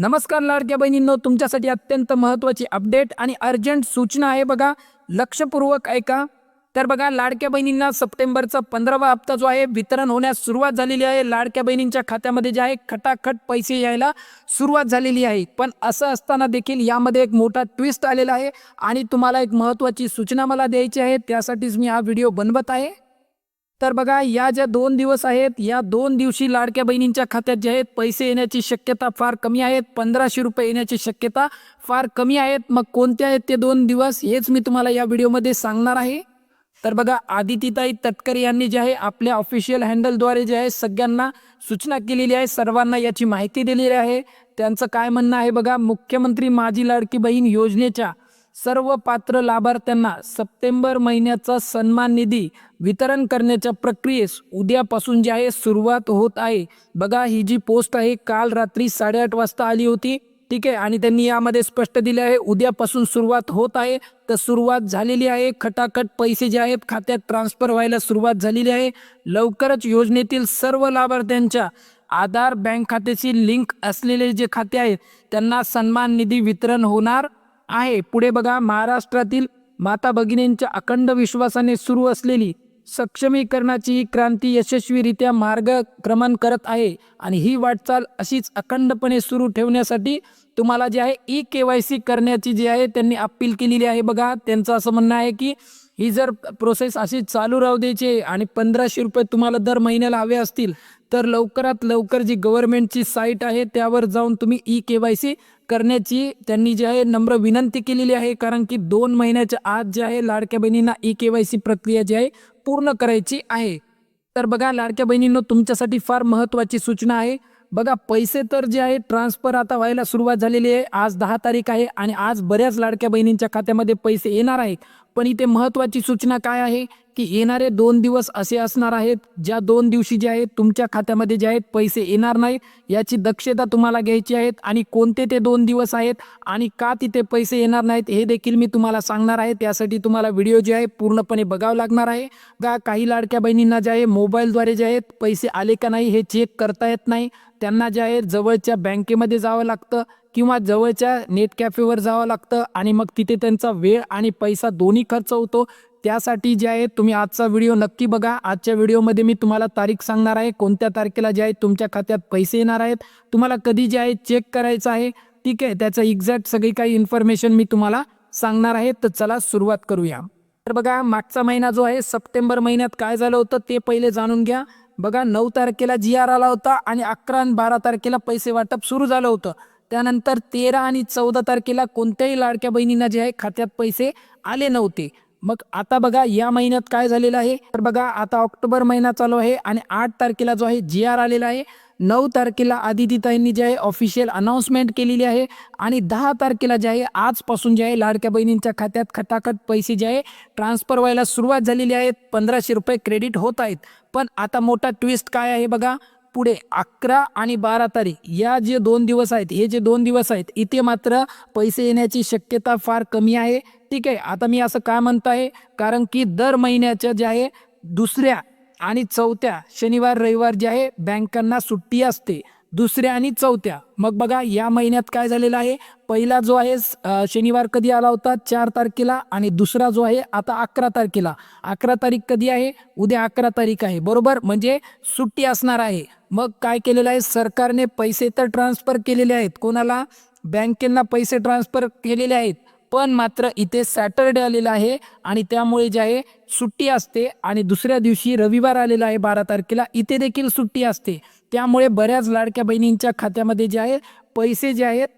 नमस्कार लाडक्या बहिणींनो तुमच्यासाठी अत्यंत महत्त्वाची अपडेट आणि अर्जंट सूचना आहे बघा. लक्षपूर्वक ऐका. तर बघा लाडक्या बहिणींना सप्टेंबरचा पंधरावा हप्ता जो आहे वितरण होण्यास सुरुवात झालेली आहे. लाडक्या बहिणींच्या खात्यामध्ये जे आहे खटाखट पैसे यायला सुरुवात झालेली आहे. पण असं असताना देखील यामध्ये एक मोठा ट्विस्ट आलेला आहे. आणि तुम्हाला एक महत्त्वाची सूचना मला द्यायची आहे त्यासाठीच मी हा व्हिडिओ बनवत आहे. तर बघा या ज्या दोन दिवस आहेत या दोन दिवशी लाडक्या बहिणींच्या खात्यात जे आहेत पैसे येण्याची शक्यता फार कमी आहेत. पंधराशे रुपये येण्याची शक्यता फार कमी आहेत. मग कोणते आहेत ते दोन दिवस हेच मी तुम्हाला या व्हिडिओमध्ये सांगणार आहे. तर बघा आदितीताई तटकरे यांनी जे आहे आपल्या ऑफिशियल हँडलद्वारे जे आहे सगळ्यांना सूचना केलेली आहे. सर्वांना याची माहिती दिलेली आहे. त्यांचं काय म्हणणं आहे बघा मुख्यमंत्री माझी लाडकी बहीण योजनेच्या सर्व पात्र लाभार्थ्यांना सप्टेंबर महिन्याचा सन्मान निधी वितरण करण्याच्या प्रक्रियेस उद्यापासून जे आहे सुरुवात होत आहे. बघा ही जी पोस्ट आहे काल रात्री साडेआठ वाजता आली होती. ठीक आहे? आणि त्यांनी यामध्ये स्पष्ट दिले आहे उद्यापासून सुरुवात होत आहे. तर सुरुवात झालेली आहे खटाखट पैसे जे आहेत खात्यात ट्रान्सफर व्हायला सुरुवात झालेली आहे. लवकरच योजनेतील सर्व लाभार्थ्यांच्या आधार बँक खात्याची लिंक असलेले जे खाते आहेत त्यांना सन्मान निधी वितरण होणार. आहे. पुढे बघा महाराष्ट्रातील माता भगिनींच्या अखंड विश्वासाने सुरू असलेली सक्षमीकरणाची ही क्रांती यशस्वीरित्या मार्गक्रमण करत आहे. आणि ही वाटचाल अशीच अखंडपणे सुरू ठेवण्यासाठी तुम्हाला जे आहे ई के वाय सी करण्याची जी आहे त्यांनी अपील केलेली आहे. बघा त्यांचं असं म्हणणं आहे की ही जर प्रोसेस अशी चालू राहू द्यायची आणि पंधराशे रुपये तुम्हाला दर महिन्याला हवे असतील तर लवकरात लवकर जी गव्हर्नमेंटची साईट आहे त्यावर जाऊन तुम्ही ई के वाय सी करण्याची त्यांनी जे आहे नम्र विनंती केलेली आहे. कारण की दोन महिन्याच्या आत जे आहे लाडक्या बहिणींना ई के वाय सी प्रक्रिया जी आहे पूर्ण करायची आहे. तर बघा लाडक्या बहिणींनो तुमच्यासाठी फार महत्त्वाची सूचना आहे. बघा पैसे तर जे आहे ट्रान्सफर आता व्हायला सुरुवात झालेली आहे. आज दहा तारीख आहे आणि आज बऱ्याच लाडक्या बहिणींच्या खात्यामध्ये पैसे येणार आहेत. पण इथे महत्त्वाची सूचना काय आहे? की येणारे दोन दिवस असे असणार आहेत ज्या दोन दिवशी जे आहेत तुमच्या खात्यामध्ये जे आहेत पैसे येणार नाहीत याची दक्षता तुम्हाला घ्यायची आहेत आणि कोणते ते दोन दिवस आहेत आणि का तिथे पैसे येणार नाहीत हे देखील मी तुम्हाला सांगणार आहे. त्यासाठी तुम्हाला व्हिडिओ जे आहे पूर्णपणे बघावं लागणार आहे. का काही लाडक्या बहिणींना जे आहे मोबाईलद्वारे जे आहेत पैसे आले का नाही हे चेक करता येत नाही. त्यांना जे आहे जवळच्या बँकेमध्ये जावं लागतं. किंवा जवळच्या नेट कॅफेवर जावं लागतं आणि मग तिथे त्यांचा वेळ आणि पैसा दोन्ही खर्च होतो. त्यासाठी जे आहे तुम्ही आजचा व्हिडिओ नक्की बघा. आजच्या व्हिडिओमध्ये मी तुम्हाला तारीख सांगणार आहे. कोणत्या तारखेला जे आहे तुमच्या खात्यात पैसे येणार आहेत. तुम्हाला कधी जे आहे चेक करायचं आहे. ठीक आहे? त्याचं एक्झॅक्ट सगळी काही इन्फॉर्मेशन मी तुम्हाला सांगणार आहे. तर चला सुरुवात करूया. तर बघा मागचा महिना जो आहे सप्टेंबर महिन्यात काय झालं होतं ते पहिले जाणून घ्या. बघा नऊ तारखेला जी आर आला होता आणि अकरा आणि बारा तारखेला पैसे वाटप सुरू झालं होतं. त्यानंतर तेरा आणि चौदा तारखेला कोणत्याही लाडक्या बहिणींना जे आहे खात्यात पैसे आले नव्हते. मग आता बघा या महिन्यात काय झालेलं आहे? तर बघा आता ऑक्टोबर महिना चालू आहे आणि आठ तारखेला जो आहे जी आर आलेला आहे. नऊ तारखेला आदितीताईंनी जे आहे ऑफिशियल अनाऊन्समेंट केलेली आहे आणि दहा तारखेला जे आहे आजपासून जे आहे लाडक्या बहिणींच्या खात्यात खटाखट पैसे जे आहे ट्रान्सफर व्हायला सुरुवात झालेली आहे. पंधराशे रुपये क्रेडिट होत आहेत. पण आता मोठा ट्विस्ट काय आहे बघा? पुढे अकरा आणि बारा तारीख. या जे दोन दिवस आहेत हे जे दोन दिवस आहेत इथे मात्र पैसे येण्याची शक्यता फार कमी आहे. ठीक आहे आता मी असं काय म्हणतो आहे कारण की दर महिन्याच्या जे आहे दुसऱ्या आणि चौथ्या शनिवार रविवार जे आहे बँकांना सुट्टी असते. दुसऱ्या आणि चौथ्या. मग बघा या महिन्यात काय झालेलं आहे? पहिला जो आहे शनिवार कधी आला होता? चार तारखेला आणि दुसरा जो आहे आता अकरा तारखेला. अकरा तारीख कधी आहे? उद्या अकरा तारीख आहे. बरोबर? म्हणजे सुट्टी असणार आहे. मग काय केलेलं आहे? सरकारने पैसे तर ट्रान्सफर केलेले आहेत. कोणाला? बँकेंना पैसे ट्रान्सफर केलेले आहेत. पण मात्र इथे सॅटरडे आलेला आहे आणि त्यामुळे जे आहे सुट्टी असते आणि दुसऱ्या दिवशी रविवार आलेला आहे बारा तारखेला. इथे देखील सुट्टी असते. त्यामुळे बऱ्याच लाडक्या बहिणींच्या खात्यामध्ये जे आहे पैसे जे आहेत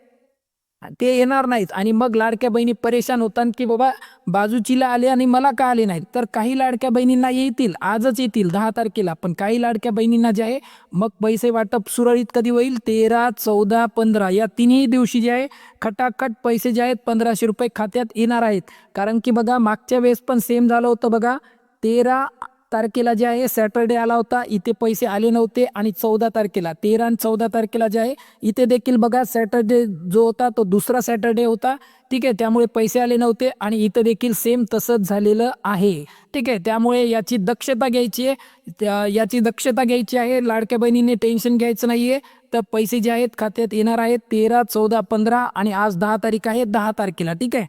ते येणार नाहीत. आणि मग लाडक्या बहिणी परेशान होतात की बाबा बाजूचीला आले आणि मला का आले नाहीत? तर काही लाडक्या बहिणींना येतील आजच येतील दहा तारखेला. पण काही लाडक्या बहिणींना जे आहे मग पैसे वाटप सुरळीत कधी होईल? तेरा चौदा पंधरा या तिन्ही दिवशी जे आहे खटाखट पैसे जे आहेत पंधराशे रुपये खात्यात येणार आहेत. कारण की बघा मागच्या वेळेस पण सेम झालं होतं बघा. तेरा तारखेला जे आहे सॅटर्डे आला होता. इथे पैसे आले नव्हते. आणि चौदा तारखेला तेरा आणि चौदा तारखेला जे आहे इथे देखील बघा सॅटर्डे जो होता तो दुसरा सॅटर्डे होता. ठीक आहे त्यामुळे पैसे आले नव्हते आणि इथं देखील सेम तसंच झालेलं आहे. ठीक आहे त्यामुळे याची दक्षता घ्यायची आहे. त्या- याची दक्षता घ्यायची आहे. लाडक्या बहिणीने टेन्शन घ्यायचं नाही आहे तर पैसे जे आहेत खात्यात येणार आहेत तेरा चौदा पंधरा आणि आज दहा तारीख आहे दहा तारखेला. ठीक आहे.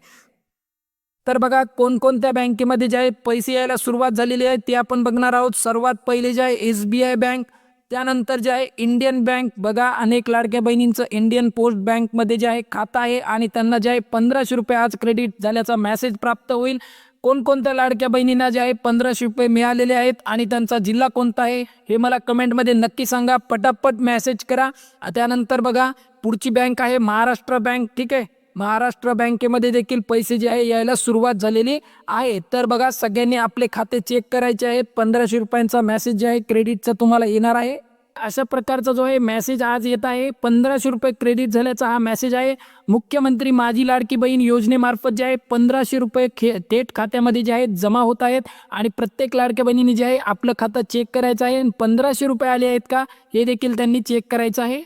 तर बघा कोणकोणत्या बँकेमध्ये जे आहे पैसे यायला सुरुवात झालेली आहे ते आपण बघणार आहोत. सर्वात पहिले जे आहे एस बी आय बँक. त्यानंतर जे आहे इंडियन बँक. बघा अनेक लाडक्या बहिणींचं इंडियन पोस्ट बँकमध्ये जे आहे खातं आहे आणि त्यांना जे आहे पंधराशे रुपये आज क्रेडिट झाल्याचा मेसेज प्राप्त होईल. कोणकोणत्या लाडक्या बहिणींना जे आहे पंधराशे रुपये मिळालेले आहेत आणि त्यांचा जिल्हा कोणता आहे हे मला कमेंटमध्ये नक्की सांगा. पटापट मेसेज करा. त्यानंतर बघा पुढची बँक आहे महाराष्ट्र बँक. ठीक आहे? महाराष्ट्र बँकेमध्ये देखील पैसे जे आहे यायला सुरुवात झालेली आहे. तर बघा सगळ्यांनी आपले खाते चेक करायचे आहेत पंधराशे रुपयांचा मेसेज जे आहे क्रेडिटचा तुम्हाला येणार आहे. अशा प्रकारचा जो आहे मेसेज आज येत आहे. पंधराशे रुपये क्रेडिट झाल्याचा हा मेसेज आहे. मुख्यमंत्री माझी लाडकी बहीण योजनेमार्फत जे आहे पंधराशे रुपये खे थेट खात्यामध्ये जे आहेत जमा होत आहेत. आणि प्रत्येक लाडक्या बहिणीने जे आहे आपलं खातं चेक करायचं आहे. पंधराशे रुपये आले आहेत का हे देखील त्यांनी चेक करायचं आहे.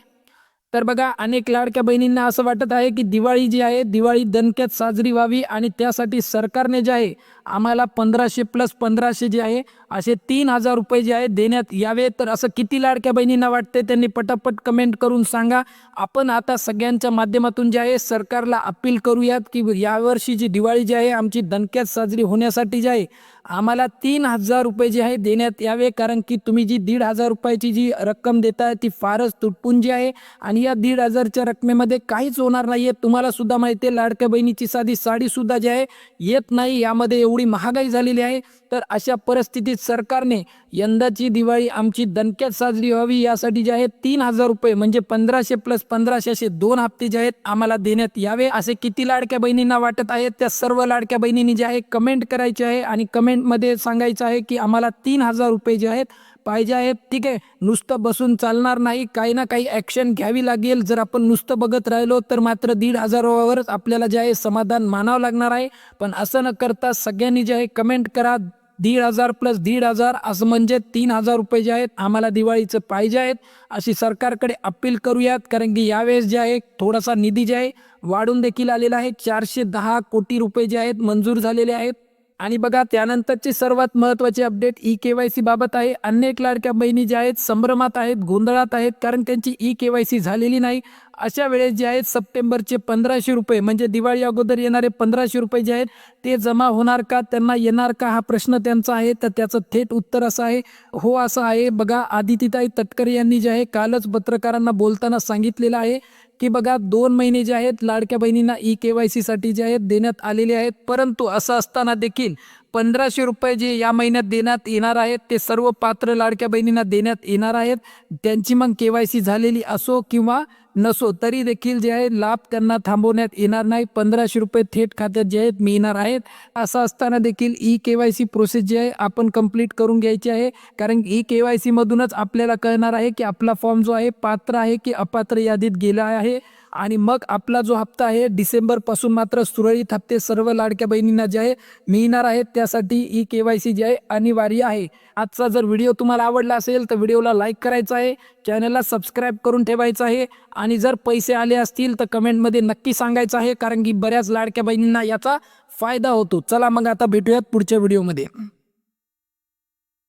तर बघा अनेक लाडक्या बहिणींना असं वाटत आहे की दिवाळी जी आहे दिवाळी दणक्यात साजरी व्हावी आणि त्यासाठी सरकारने जे आहे आम्हाला पंधराशे प्लस पंधराशे जे आहे असे तीन हजार रुपये जे आहे देण्यात यावे. तर असं किती लाडक्या बहिणींना वाटते त्यांनी पटापट कमेंट करून सांगा. आपण आता सगळ्यांच्या माध्यमातून जे आहे सरकारला अपील करूयात की यावर्षी जी दिवाळी जी आहे आमची दणक्यात साजरी होण्यासाठी जे आहे आम्हाला तीन हजार रुपये जे आहे देण्यात यावे कारण की तुम्ही जी दीड हजार रुपयाची जी रक्कम देताय ती फारच तुटपुंजी आहे. आणि या दीड हजारच्या रकमेमध्ये काहीच होणार नाही आहे तुम्हाला सुद्धा माहिती आहे लाडक्या बहिणीची साधी साडीसुद्धा जी आहे येत नाही. यामध्ये एवढी महागाई झालेली आहे. तर अशा परिस्थितीत सरकारने यंदाची दिवाळी आमची दणक्यात साजरी व्हावी यासाठी जे आहे तीन हजार रुपये म्हणजे पंधराशे प्लस पंधराशे असे दोन हप्ते जे आहेत आम्हाला देण्यात यावे. असे किती लाडक्या बहिणींना वाटत आहेत त्या सर्व लाडक्या बहिणींनी जे आहे कमेंट करायचे आहे आणि कमेंटमध्ये सांगायचं आहे की आम्हाला तीन हजार रुपये जे आहेत पाहिजे आहेत ठीक आहे. नुसतं बसून चालणार नाही. काही ना काही ॲक्शन घ्यावी लागेल. जर आपण नुसतं बघत राहिलो तर मात्र दीड हजारावरच आपल्याला जे आहे समाधान मानावं लागणार आहे. पण असं न करता सगळ्यांनी जे आहे कमेंट करा. दीड हजार प्लस दीड हजार असं म्हणजे तीन हजार रुपये जे आहेत आम्हाला दिवाळीचं पाहिजे आहेत. अशी सरकारकडे अपील करूयात. कारण की यावेळेस जे आहे थोडासा निधी जे आहे वाढून देखील आलेला आहे. चारशे दहा कोटी रुपये जे आहेत मंजूर झालेले आहेत. आणि बघा त्यानंतरची सर्वात महत्वाची update E K Y C बाबत आहे. अनेक लाडक्या बहिणी ज्या आहेत संभ्रमात आहेत गोंधळात आहेत कारण त्यांची ई के वाय सी झालेली नाही. अशा वेळेस जे आहेत सप्टेंबरचे पंधराशे रुपये म्हणजे दिवाळी अगोदर येणारे पंधराशे रुपये जे आहेत ते जमा होणार का? त्यांना येणार का? हा प्रश्न त्यांचा आहे. तर त्याचं थेट उत्तर असं आहे. हो असं आहे. बघा आदितीताई तटकरे यांनी जे आहे कालच पत्रकारांना बोलताना सांगितलेलं आहे. की बघा दोन महिने जे आहेत लाडक्या बहिणींना ई के वाय सीसाठी जे आहेत देण्यात आलेले आहेत. परंतु असं असताना देखील पंधराशे रुपये जे या महिन्यात देण्यात येणार आहेत ते सर्व पात्र लाडक्या बहिणींना देण्यात येणार आहेत. त्यांची मग के वाय सी झालेली असो किंवा नसो तरी देखील जे आहे लाभ त्यांना थांबवण्यात येणार नाही. पंधराशे रुपये थेट खात्यात जे आहेत मिळणार आहेत. असं असताना देखील E K Y C process जी आहे आपण कंप्लीट करून घ्यायची आहे. कारण ई के वाय सीमधूनच आपल्याला कळणार आहे की आपला फॉर्म जो आहे पात्र आहे की अपात्र यादीत गेला आहे. आणि मग आपला जो हप्ता आहे डिसेंबरपासून मात्र सुरळीत हप्ते सर्व लाडक्या बहिणींना जे आहे मिळणार आहेत. त्यासाठी ई के वाय सी जे आहे अनिवार्य आहे. आजचा जर व्हिडिओ तुम्हाला आवडला असेल तर व्हिडिओला लाईक करायचा आहे. चॅनलला सबस्क्राईब करून ठेवायचं आहे. आणि जर पैसे आले असतील तर कमेंटमध्ये नक्की सांगायचं आहे कारण की बऱ्याच लाडक्या बहिणींना याचा फायदा होतो. चला मग आता भेटूयात पुढच्या व्हिडिओमध्ये.